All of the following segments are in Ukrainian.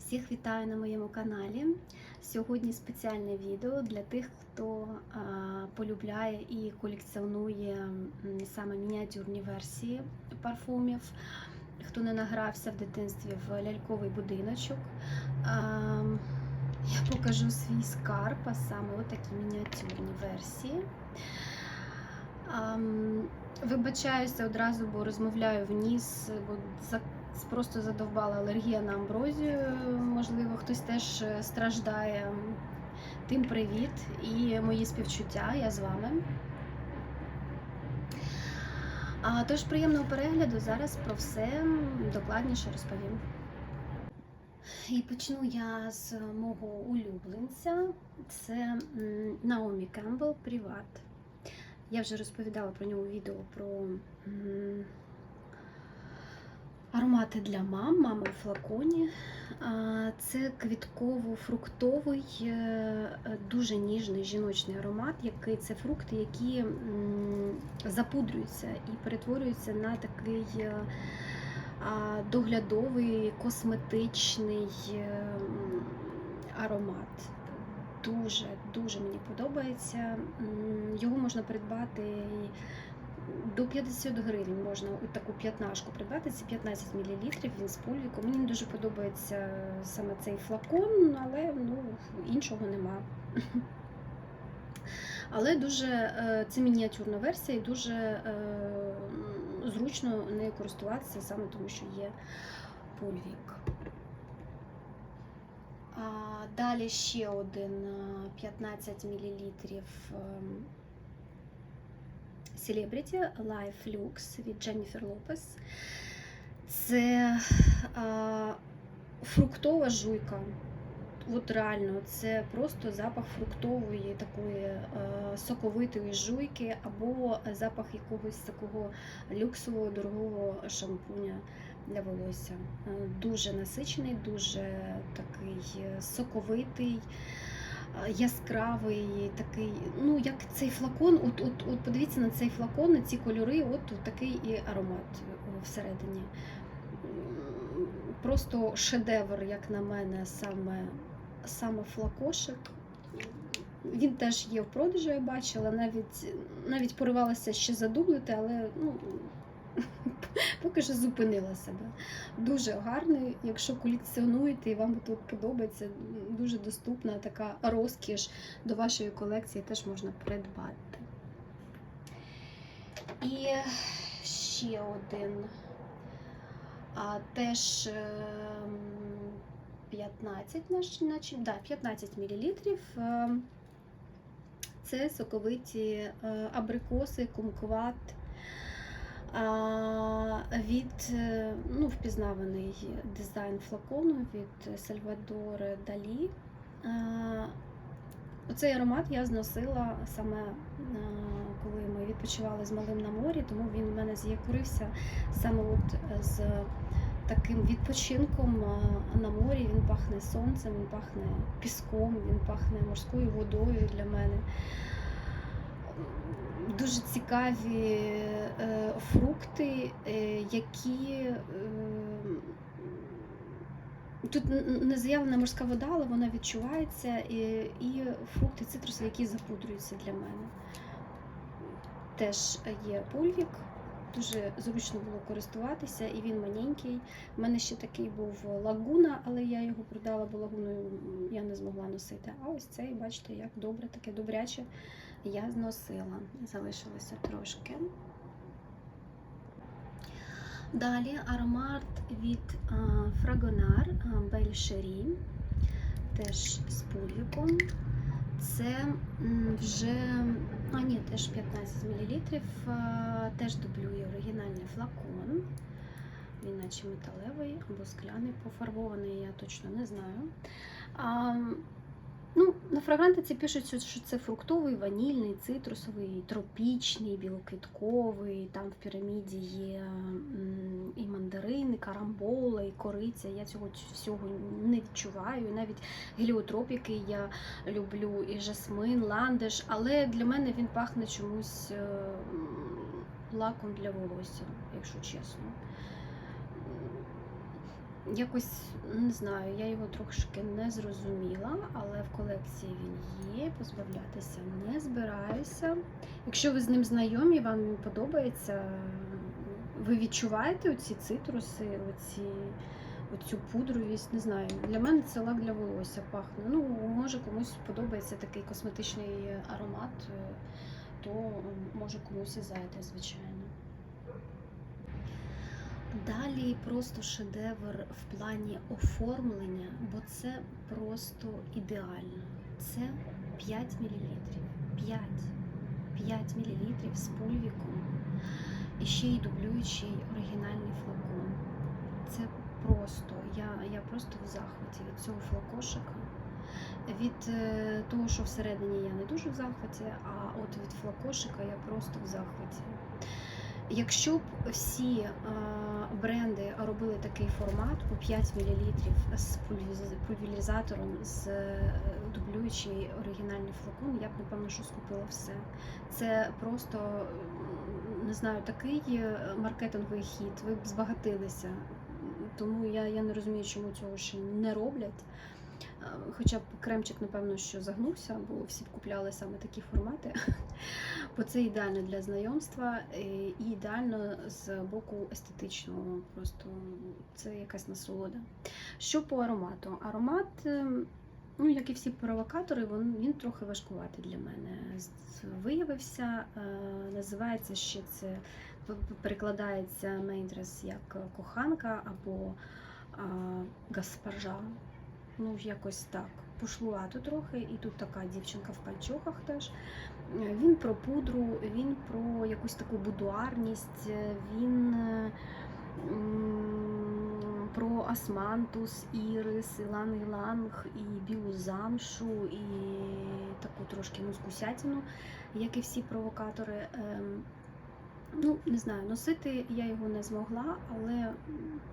Всіх вітаю на моєму каналі. Сьогодні спеціальне відео для тих, хто полюбляє і колекціонує саме мініатюрні версії парфумів, хто не награвся в дитинстві в ляльковий будиночок. Я покажу свій скарб, а саме отакі мініатюрні версії. Вибачаюся одразу, бо розмовляю в ніс, бо за- просто задовбала алергія на амброзію. Можливо, хтось теж е, страждає. Тим привіт і мої співчуття. Я з вами. А, тож приємного перегляду. Зараз про все докладніше розповім. І почну я з мого улюбленця. Це Наомі Кембл Приват. Я вже розповідала про нього відео про аромати для мам, мами у флаконі. Це квітково-фруктовий, е, дуже ніжний жіночний аромат, який це фрукти, які запудрюються і перетворюються на такий е, доглядовий, косметичний е, аромат дуже дуже мені подобається. Його можна придбати до 50 гривень. Можна таку п'ятнашку придбати. Це 15 мл, він з пульвіком. Мені не дуже подобається саме цей флакон, але ну, іншого нема. Але дуже е, це мініатюрна версія і дуже е, зручно нею користуватися саме тому, що є пульвік. Далі ще один 15 мл ем, Celebrity Life Lux від Jennifer Lopez. Це а, фруктова жуйка. От реально, це просто запах фруктової такої е, соковитої жуйки, або запах якогось такого люксового дорогого шампуня для волосся. Е, Дуже насичений, дуже такий е, соковитий, яскравий, такий, ну як цей флакон, от, от, от подивіться на цей флакон, на ці кольори, от, от такий і аромат е, всередині. Просто шедевр, як на мене, саме, саме флакошик. Він теж є в продажу, я бачила, навіть, навіть поривалася ще задублити, але ну, поки що зупинила себе. Дуже гарний, якщо колекціонуєте і вам тут подобається, дуже доступна така розкіш до вашої колекції теж можна придбати. І ще один. А теж ем, 15, наш- наче, да, 15 мл. Це соковиті е, абрикоси, кумкват від е, ну, впізнаваний дизайн флакону від Сальвадоре Далі. Оцей аромат я зносила саме коли ми відпочивали з малим на морі, тому він в мене з'якорився саме от з таким відпочинком на морі. Він пахне сонцем, він пахне піском, він пахне морською водою для мене. Дуже цікаві е, фрукти, е, які е, тут не заявлена морська вода, але вона відчувається, і, і фрукти цитрусові, які запудрюються для мене. Теж є пульвік, дуже зручно було користуватися, і він маленький. У мене ще такий був лагуна, але я його продала, бо лагуною я не змогла носити. А ось цей, бачите, як добре, таке добряче я зносила. Залишилося трошки. Далі аромат від а, Fragonard Belle Cherie, теж з пульвіком. Це вже, а ні, теж 15 мл, теж дублює оригінальний флакон. Він наче металевий або скляний, пофарбований, я точно не знаю. Ну, на фрагрантиці пишуть, що- це фруктовий, ванільний, цитрусовий, тропічний, білоквітковий. Там в піраміді є і мандарини, і карамбола, і кориця. Я цього всього не відчуваю. Навіть геліотроп, я люблю, і жасмин, ландиш, але для мене він пахне чомусь е, лаком для волосся, якщо чесно. Якось не знаю, я його трошки не зрозуміла, але в колекції він є. Позбавлятися не збираюся. Якщо ви з ним знайомі, вам він подобається, ви відчуваєте оці цитруси, оці, оцю пудровість, не знаю. Для мене це лак для волосся пахне. Ну, може комусь подобається такий косметичний аромат, то може комусь і зайде, звичайно. Далі просто шедевр в плані оформлення, бо це просто ідеально. Це 5 мл. 5. 5 мл з пульвіком. І ще й дублюючий оригінальний флакон. Це просто, я, я просто в захваті від цього флакошика. Від е, того, що всередині я не дуже в захваті, а от від флакошика я просто в захваті. Якщо б всі е, бренди робили такий формат по 5 мл з пульверизатором, з е, дублюючий оригінальний флакон, я б напевно що скупила все. Це просто не знаю, такий е, маркетинговий хід. Ви б збагатилися. Тому я, я не розумію, чому цього ще не роблять. Е, Хоча б кремчик, напевно, що загнувся, бо всі б купляли саме такі формати. Бо це ідеально для знайомства е, і ідеально з боку естетичного. Просто це якась насолода. Що по аромату? Аромат, е, ну як і всі провокатори, він, він трохи важкуватий для мене. Виявився, е, називається ще це, перекладається мейдрес як коханка або а, госпожа. Ну, якось так. Пошлувато трохи, і тут така дівчинка в пальчохах теж. Він про пудру, він про якусь таку будуарність, він про османтус, ірис, іланг-іланг, і білу замшу, і таку трошки мускусятину, як і всі провокатори. Ем, Ну, не знаю, носити я його не змогла, але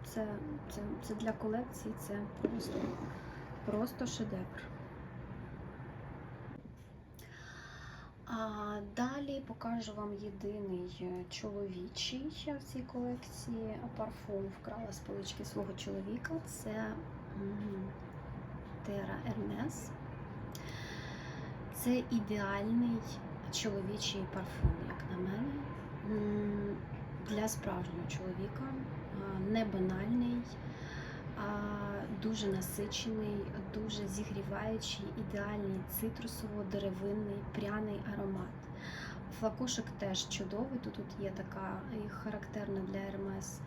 це, це, це для колекції це просто, просто шедевр. А далі покажу вам єдиний е, чоловічий в цій колекції парфум вкрала з полички свого чоловіка. Це Terra Hermes. Це ідеальний чоловічий парфум, як на мене. Для справжнього чоловіка. Не банальний, дуже насичений, дуже зігріваючий, ідеальний цитрусово-деревинний пряний аромат. Флакошик теж чудовий. Тут, тут є така характерна для Hermes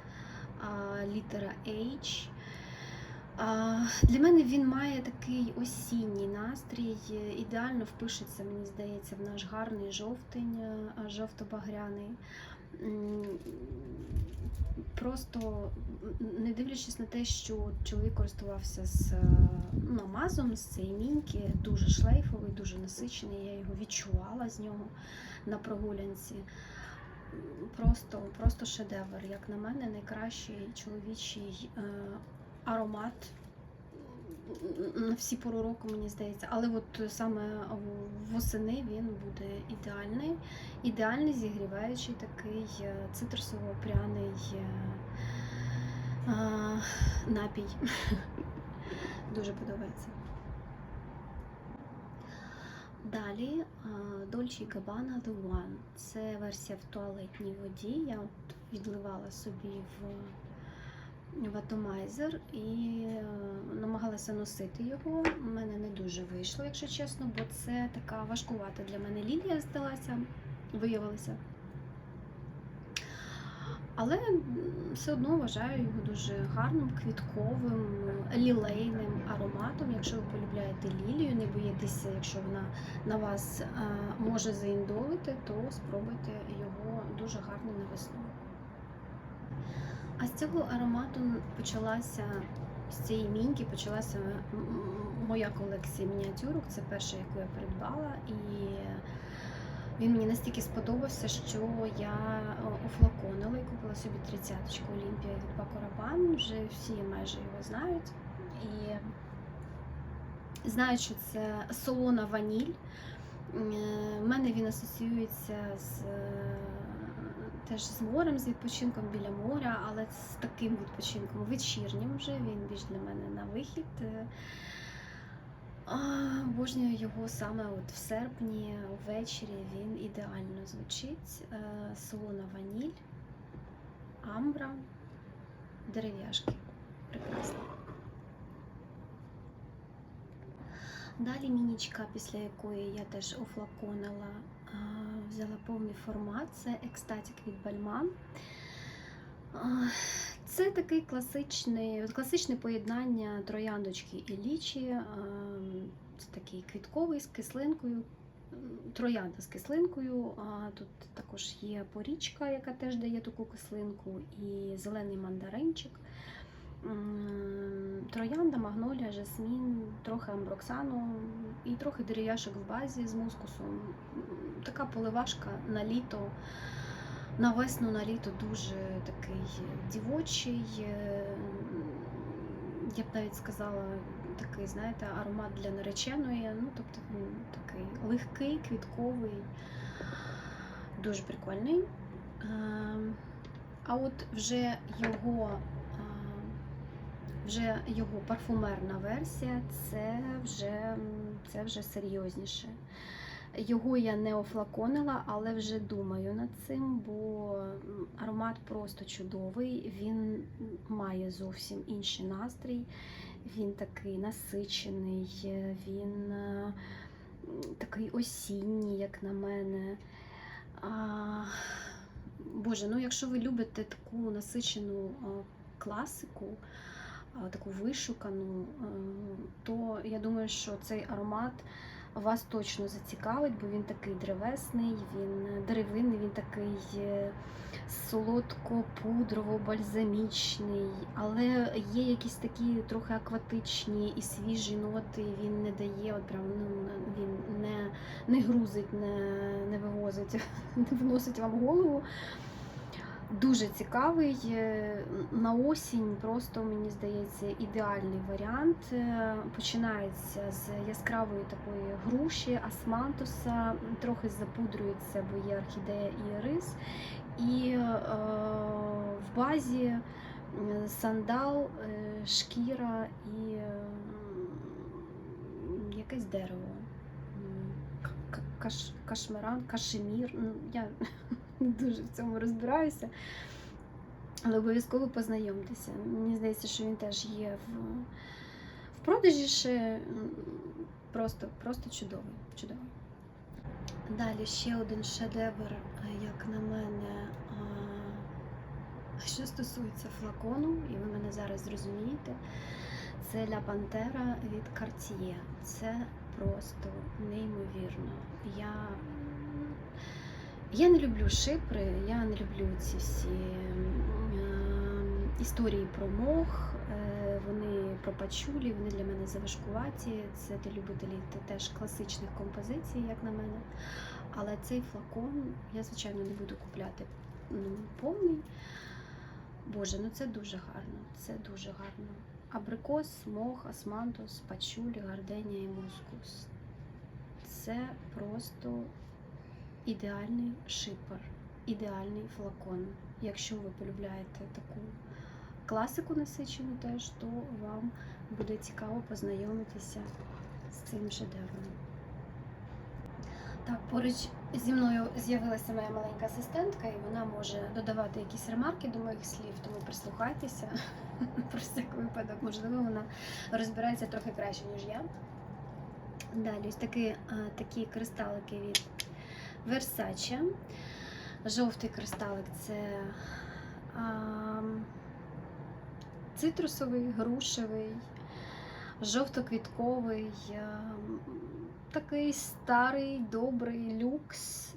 літера H. Для мене він має такий осінній настрій, ідеально впишеться, мені здається, в наш гарний жовтень, жовто-багряний. Просто не дивлячись на те, що чоловік користувався з е, намазом, з цієї міньки, дуже шлейфовий, дуже насичений, я його відчувала з нього на прогулянці. Просто, просто шедевр, як на мене, найкращий чоловічий е, аромат на всі пору року, мені здається. Але от саме восени він буде ідеальний, ідеальний зігріваючий такий е, цитрусово-пряний е, напій. Дуже подобається. Далі Dolce Gabbana The One. Це версія в туалетній воді. Я от відливала собі в в атомайзер і е, намагалася носити його. У мене не дуже вийшло, якщо чесно, бо це така важкувата для мене лілія здалася, виявилася. Але все одно вважаю його дуже гарним, квітковим, лілейним ароматом. Якщо ви полюбляєте лілію, не боїтеся, якщо вона на вас е, може заіндолити, то спробуйте його дуже гарно на весну. А з цього аромату почалася, з цієї міньки почалася моя колекція мініатюрок. Це перша, яку я придбала, і він мені настільки сподобався, що я о, офлаконила і купила собі тридцяточку Олімпія від Paco Rabanne. Вже всі майже його знають. І знають, що це солона ваніль. У мене він асоціюється з е, теж з морем, з відпочинком біля моря, але з таким відпочинком вечірнім вже він більш для мене на вихід. Е, Обожнюю його саме от в серпні ввечері він ідеально звучить. Е, Солона ваніль, амбра, дерев'яшки. Прекрасно. Далі мінічка, після якої я теж офлаконила, взяла повний формат. Це екстатік від Бальман. Це класичний, класичне поєднання трояндочки і лічі. Це такий квітковий з кислинкою, троянда з кислинкою. А тут також є порічка, яка теж дає таку кислинку, і зелений мандаринчик. Троянда, магнолія, жасмін, трохи амброксану і трохи дерев'яшок в базі з мускусом. Така поливашка на літо, на весну, на літо дуже такий дівочий. е, Я б навіть сказала, такий, знаєте, аромат для нареченої. Ну, тобто він такий легкий, квітковий, дуже прикольний. Ем, А от вже його вже його парфумерна версія, це вже, це вже серйозніше. Його я не офлаконила, але вже думаю над цим, бо аромат просто чудовий. Він має зовсім інший настрій. Він такий насичений, е, він е, такий осінній, як на мене. А, Боже, ну якщо ви любите таку насичену а, класику, таку вишукану, е, то я думаю, що цей аромат вас точно зацікавить, бо він такий древесний, він деревинний, він такий е, солодко-пудрово-бальзамічний, але є якісь такі трохи акватичні і свіжі ноти. Він не дає, от прям ну, він не, не грузить, не, не вивозить, не вносить вам голову. Дуже цікавий. е, На осінь просто, мені здається, ідеальний варіант. Е, Починається з яскравої такої груші, асмантуса, трохи запудрюється, бо є орхідея і рис. І е, в базі сандал, е, шкіра і якесь дерево. Кашмиран, кашемір. Я дуже в цьому розбираюся. Але обов'язково познайомтеся. Мені здається, що він теж є в, в продажі ще просто, просто чудовий. чудовий. Далі ще один шедевр, як на мене, що стосується флакону, і ви мене зараз зрозумієте, це Ля Пантера від Cartier. Це просто неймовірно. Я я не люблю шипри, я не люблю ці всі ем, історії про мох, е, вони про пачулі, вони для мене заважкуваті. Це для любителів теж класичних композицій, як на мене. Але цей флакон я, звичайно, не буду купляти ну, повний. Боже, ну це дуже гарно. Це дуже гарно. Абрикос, мох, асмантус, пачулі, гарденія і мускус. Це просто ідеальний шипер, ідеальний флакон. Якщо ви полюбляєте таку класику насичену теж, то вам буде цікаво познайомитися з цим шедевром. Так, поруч зі мною з'явилася моя маленька асистентка, і вона може додавати якісь ремарки до моїх слів, тому прислухайтеся про всяк випадок. Можливо, вона розбирається трохи краще, ніж я. Далі ось такі, такі кристалики від Versace. Жовтий кристалик це а, цитрусовий, грушевий, жовтоквітковий, такий старий, добрий люкс.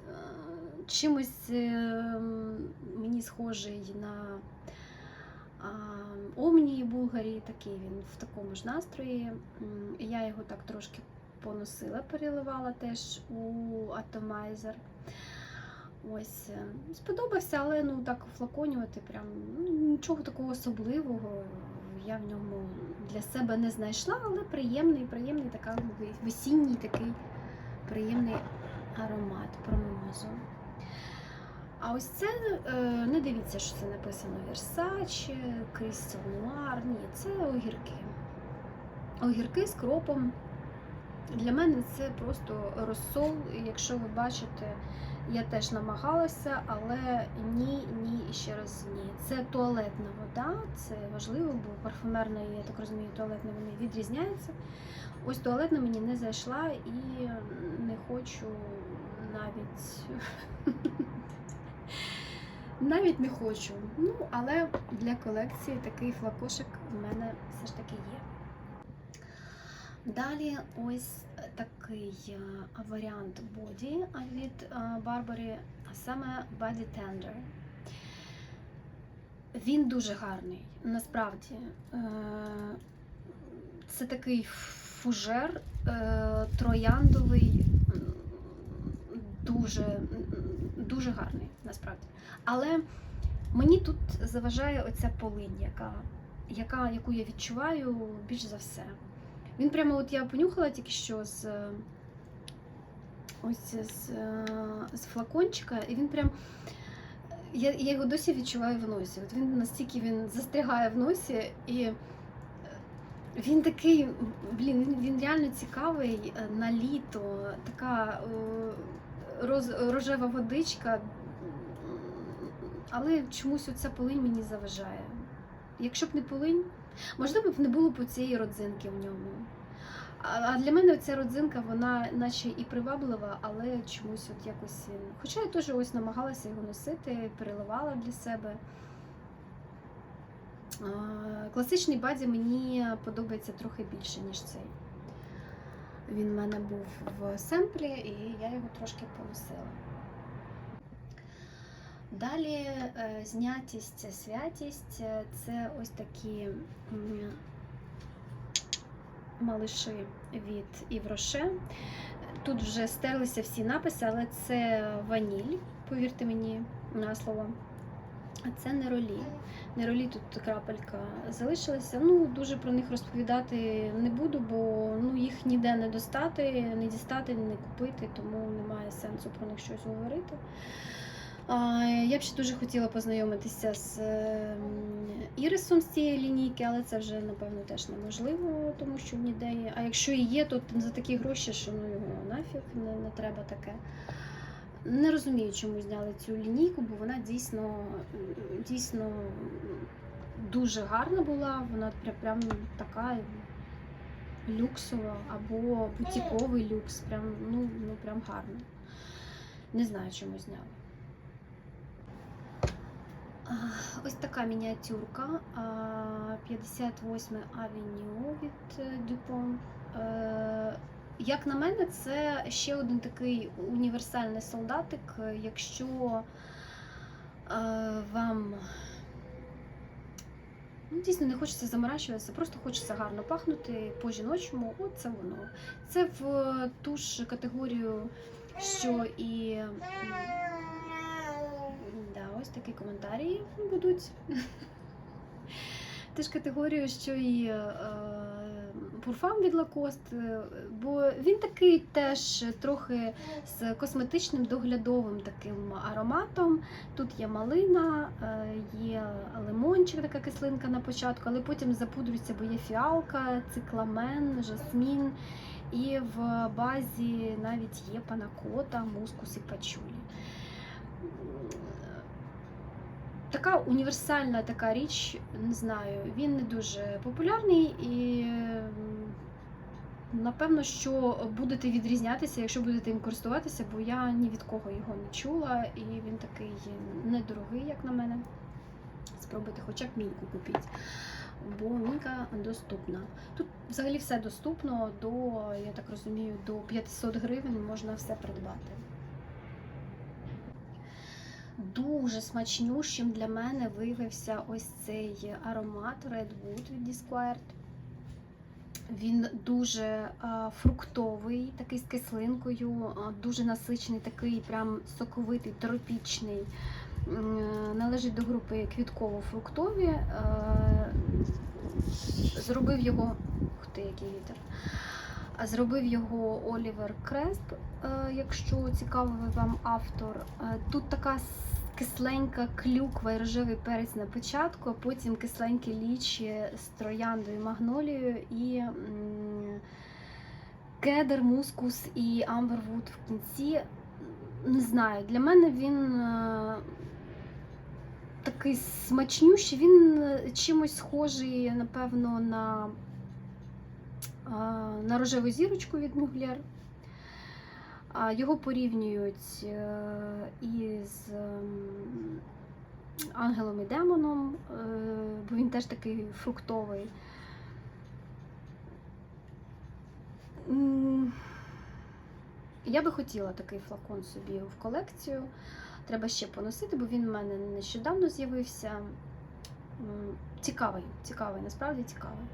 Чимось е, мені схожий на Омнії Булгарі, такий він в такому ж настрої. Я його так трошки поносила, переливала теж у Atomizer. Ось е, сподобався, але ну так флаконювати прям ну, нічого такого особливого. Я в ньому для себе не знайшла, але приємний, приємний така весінній такий приємний аромат про. А ось це е, не дивіться, що це написано Versace, Crystal Noir. Ні, це огірки. Огірки з кропом. Для мене це просто розсол. Якщо ви бачите, я теж намагалася, але ні, ні і ще раз ні. Це туалетна вода, це важливо, бо парфумерна, я так розумію, туалетна вони відрізняються. Ось туалетна мені не зайшла і не хочу навіть. Навіть не хочу. Ну, але для колекції такий флакошик в мене все ж таки є. Далі ось такий е, варіант боді від е, Барбарі, а саме Body Tender. Він дуже гарний, насправді. Е, Це такий фужер трояндовий, дуже, дуже гарний, насправді. Але мені тут заважає оця полинь, яка, яка, яку я відчуваю більш за все. Він прямо, от я понюхала тільки що з е, ось з, е, з флакончика, і він прям. Я, я його досі відчуваю в носі. От він настільки він застрягає в носі, і е, він такий, блін, він, він реально цікавий на літо, така роз, рожева водичка, але чомусь оця полинь мені заважає. Якщо б не полинь, можливо б не було б цієї родзинки в ньому. А для мене ця родзинка, вона наче і приваблива, але чомусь от якось. Хоча я теж ось намагалася його носити, переливала для себе. Класичний баді мені подобається трохи більше, ніж цей. Він в мене був в семплі, і я його трошки поносила. Далі е, знятість, святість е, це ось такі малиші від Івроше. Тут вже стерлися всі написи, але це ваніль, повірте мені на слово. А це неролі. Неролі тут крапелька залишилася. Ну, дуже про них розповідати не буду, бо ну, їх ніде не достати, не дістати, не купити, тому немає сенсу про них щось говорити. Я б ще дуже хотіла познайомитися з ем, ірисом з цієї лінійки, але це вже, напевно, теж неможливо, тому що ніде є. А якщо і є, то за такі гроші, що ну його нафіг не, не треба таке. Не розумію, чому зняли цю лінійку, бо вона дійсно, дійсно дуже гарна була. Вона прям, така люксова або бутіковий люкс. Прям, ну, ну прям гарно. Не знаю, чому зняли. Ось така мініатюрка. а, 58 авеню від е, Dupont. Е, Як на мене, це ще один такий універсальний солдатик. е, Якщо е, вам ну, дійсно не хочеться заморачуватися, просто хочеться гарно пахнути по-жіночому, от це воно. Це в ту ж категорію, що і. Ось такі коментарі будуть. Теж категорію, що і е, пурфам від Lacoste, е, бо він такий теж трохи з косметичним доглядовим таким ароматом. Тут є малина, е, є лимончик, така кислинка на початку, але потім запудрюється, бо є фіалка, цикламен, жасмін. І в базі навіть є панакота, мускус і пачулі така універсальна така річ, не знаю, він не дуже популярний і напевно, що будете відрізнятися, якщо будете їм користуватися, бо я ні від кого його не чула, і він такий недорогий, як на мене. Спробуйте хоча б міньку купіть. Бо мінька доступна. Тут взагалі все доступно до, я так розумію, до 500 гривень можна все придбати. Дуже смачнющим для мене виявився ось цей аромат Redwood від Disquired. Він дуже фруктовий, такий з кислинкою, дуже насичений, такий прям соковитий, тропічний. Належить до групи квітково-фруктові. Зробив його. Ух ти, який вітер. Зробив його Олівер Кресп, е, якщо цікавий вам автор. Е, Тут така кисленька клюква і рожевий перець на початку, а потім кисленькі лічі з трояндою, магнолією і кедр, мускус і амбервуд в кінці. Не знаю, для мене він е, такий смачнющий, він чимось схожий, напевно, на, на рожеву зірочку від Мюглєр. Його порівнюють е, із ем, ангелом і демоном, е, бо він теж такий фруктовий. Я би хотіла такий флакон собі в колекцію. Треба ще поносити, бо він в мене нещодавно з'явився. Цікавий, цікавий, насправді цікавий.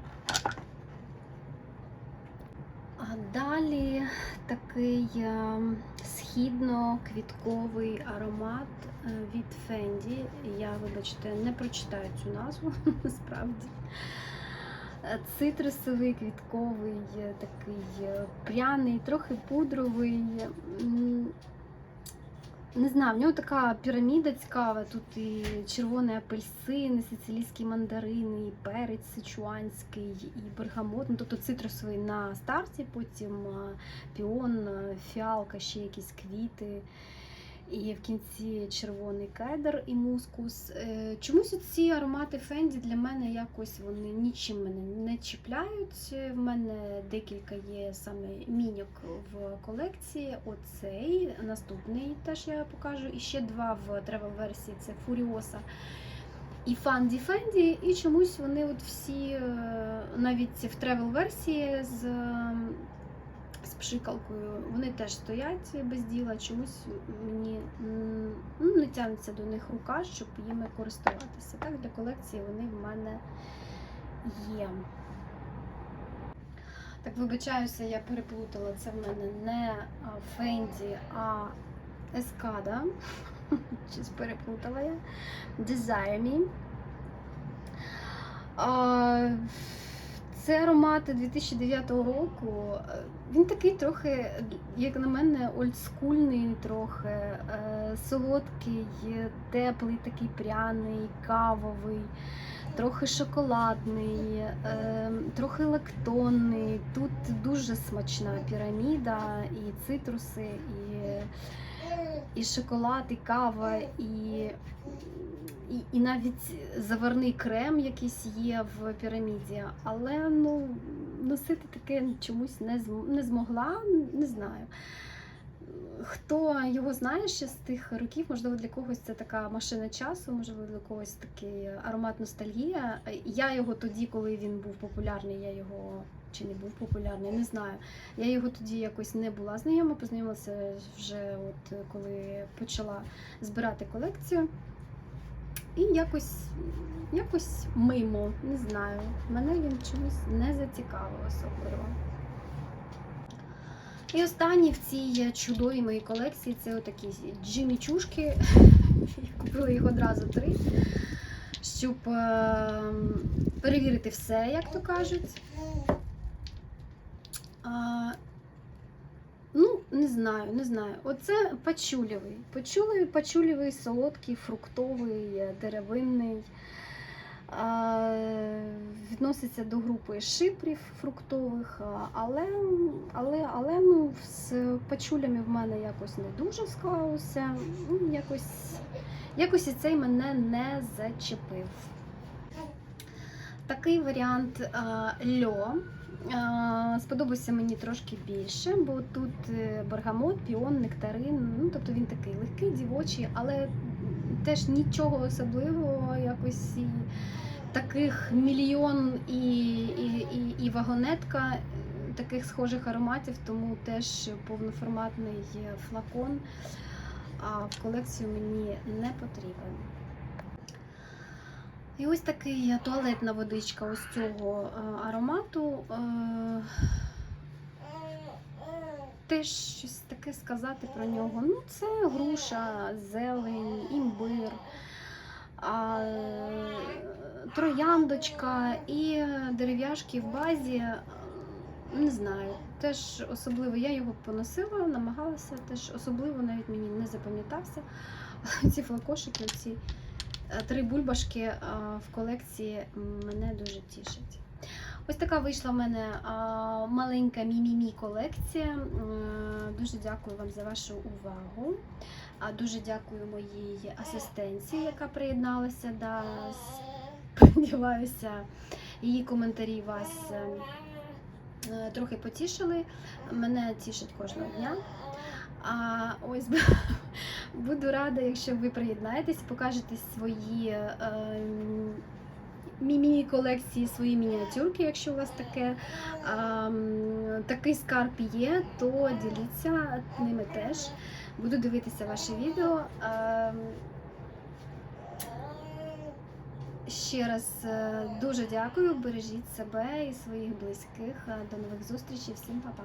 Далі такий е, східно-квітковий аромат е, від Фенді. Я, вибачте, не прочитаю цю назву насправді. Е, Цитрусовий, квітковий, такий пряний, трохи пудровий. Не знаю, в нього така піраміда цікава. Тут і червоний апельсин, і сицилійські мандарини, і перець сичуанський, і бергамот. Ну, тобто цитрусовий на старті, потім піон, фіалка, ще якісь квіти. І в кінці червоний кедр і мускус. Е, Чомусь ці аромати Фенді для мене якось вони нічим мене не чіпляють. В мене декілька є саме міньок в колекції. Оцей, наступний теж я покажу. І ще два в тревел версії це Фуріоса і Фанді Фенді. І чомусь вони от всі е, навіть в тревел версії з. Пшикалкою. Вони теж стоять без діла, чомусь мені ну, не тягнеться до них рука, щоб їми користуватися. Так, для колекції вони в мене є. Так, вибачаюся, я переплутала. Це в мене не Фенді, а Ескада. Щось переплутала я. Desire Me. Це аромати 2009 року. Він такий трохи, як на мене, олдскульний, трохи е, солодкий, теплий, такий пряний, кавовий, трохи шоколадний, е, трохи лактонний. Тут дуже смачна піраміда, і цитруси, і, і шоколад, і кава, і і, і навіть заварний крем якийсь є в піраміді, але ну, носити таке чомусь не, не змогла, не знаю. Хто його знає ще з тих років, можливо, для когось це така машина часу, можливо, для когось такий аромат ностальгія. Я його тоді, коли він був популярний, я його чи не був популярний, не знаю. Я його тоді якось не була знайома, познайомилася вже от коли почала збирати колекцію. І якось, якось мимо, не знаю. Мене він чомусь не зацікавив особливо. І останні в цій чудовій моїй колекції це отакі Джимі Чушки. Я Купила їх одразу три, щоб е, перевірити все, як то кажуть. Ну, не знаю, не знаю. Оце пачулєвий. Пачулєвий, пачулєвий, солодкий, фруктовий, е, деревинний. Відноситься до групи шипрів фруктових, але, але, але ну, з пачулями в мене якось не дуже склалося. Ну, Якось, якось і цей мене не зачепив. Такий варіант льо. Сподобався мені трошки більше, бо тут е, бергамот, піон, нектарин. Ну, тобто він такий легкий, дівочий, але теж нічого особливого, якось і таких мільйон і, і, і, і вагонетка таких схожих ароматів, тому теж повноформатний флакон а в колекцію мені не потрібен. І ось такий туалетна водичка ось цього е, аромату. Е, Теж щось таке сказати про нього. Ну, це груша, зелень, імбир, трояндочка і дерев'яшки в базі. Не знаю, теж особливо я його поносила, намагалася, теж особливо навіть мені не запам'ятався. ці флакошики, ці три бульбашки е, в колекції мене дуже тішать. Ось така вийшла в мене маленька мі-мі-мі колекція. Дуже дякую вам за вашу увагу. Дуже дякую моїй асистенці, яка приєдналася нас. Сподіваюся, її коментарі вас е, е, трохи потішили. Мене тішить кожного дня. А ось буду рада, якщо ви приєднаєтесь, покажете свої е, міні колекції, свої мініатюрки, якщо у вас таке м, такий скарб є, то діліться ними теж. Буду дивитися ваші відео. А, Ще раз е, дуже дякую. Бережіть себе і своїх близьких. До нових зустрічей. Всім па-па.